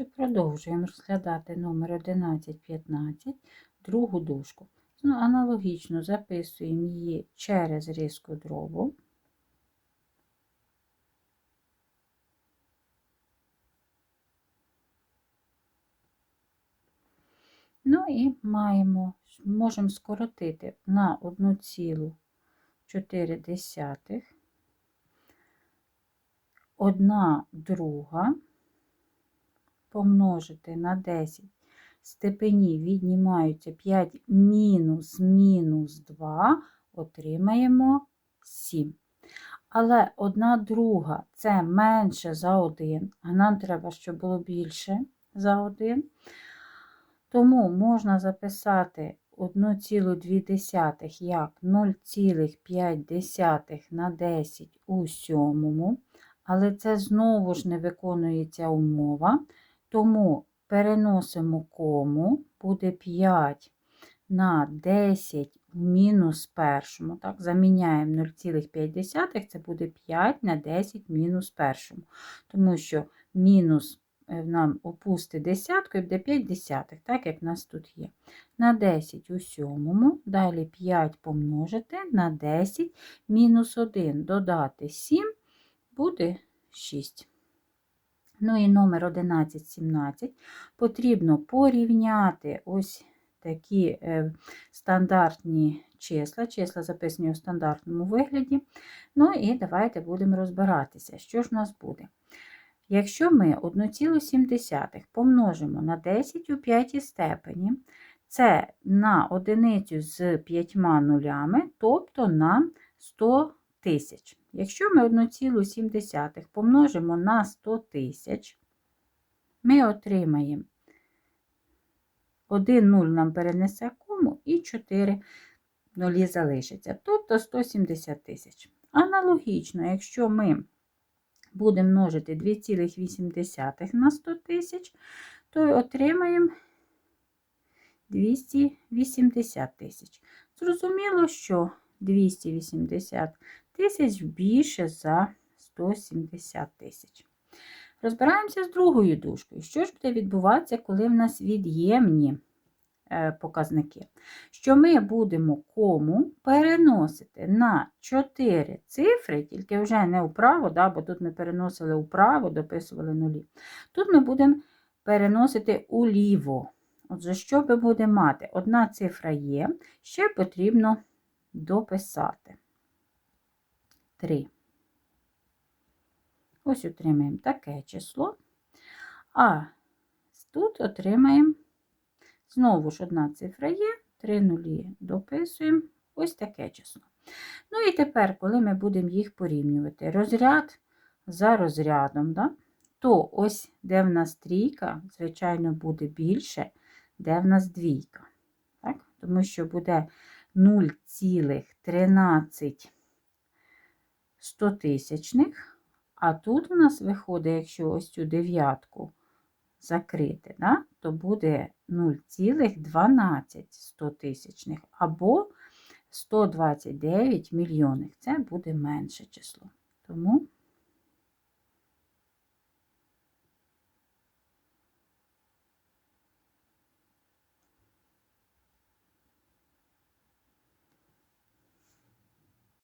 Отже, продовжуємо розглядати номер 1115, другу дужку. Ну, аналогічно записуємо її через різку дробу. Ну і маємо, можемо скоротити на 1,4 одна друга помножити на 10 степені віднімаються 5 мінус мінус 2, отримаємо 7. Але одна друга це менше за 1, а нам треба, щоб було більше за 1. Тому можна записати 1,2 як 0,5 на 10 у сьомому. Але це знову ж не виконується умова. Тому переносимо кому, буде 5 на 10 в мінус першому. Так, Заміняємо 0,5, це буде 5 на 10 мінус першому. Тому що мінус е, нам опусти десятку і буде 5 десятих, так як в нас тут є. На 10 у сьомому, далі 5 помножити на 10 мінус 1 додати 7 буде 6. Ну і номер 1117 потрібно порівняти ось такі е, стандартні числа, числа записані у стандартному вигляді. Ну і давайте будемо розбиратися, що ж у нас буде. Якщо ми 1,7 помножимо на 10 у п'ятій степені, це на одиницю з 5 нулями, тобто на 100 тисяч. Якщо ми 1,7 помножимо на 100 тисяч, ми отримаємо 1 0 нам перенесе кому і 4 нулі залишиться, тобто 170 тисяч. Аналогічно, якщо ми будемо множити 2,8 на 100 тисяч, то отримаємо 280 тисяч. Зрозуміло, що 280 тисяч більше за 170 тисяч. Розбираємося з другою дужкою. Що ж буде відбуватися, коли в нас від'ємні е, показники? Що ми будемо кому переносити на 4 цифри, тільки вже не вправо, да, бо тут ми переносили вправо, дописували нулі. Тут ми будемо переносити уліво. Отже, що ми будемо мати? Одна цифра є, ще потрібно дописати. 3. Ось отримаємо таке число. А тут отримаємо, знову ж одна цифра є, 3 нулі дописуємо ось таке число. Ну і тепер, коли ми будемо їх порівнювати, розряд за розрядом, да, то ось де в нас трійка, звичайно, буде більше, де в нас двійка. Так? Тому що буде 0,13 стотисячних, а тут у нас виходить, якщо ось цю дев'ятку закрити, да, то буде 0,12 стотисячних або 129 мільйонів. Це буде менше число. Тому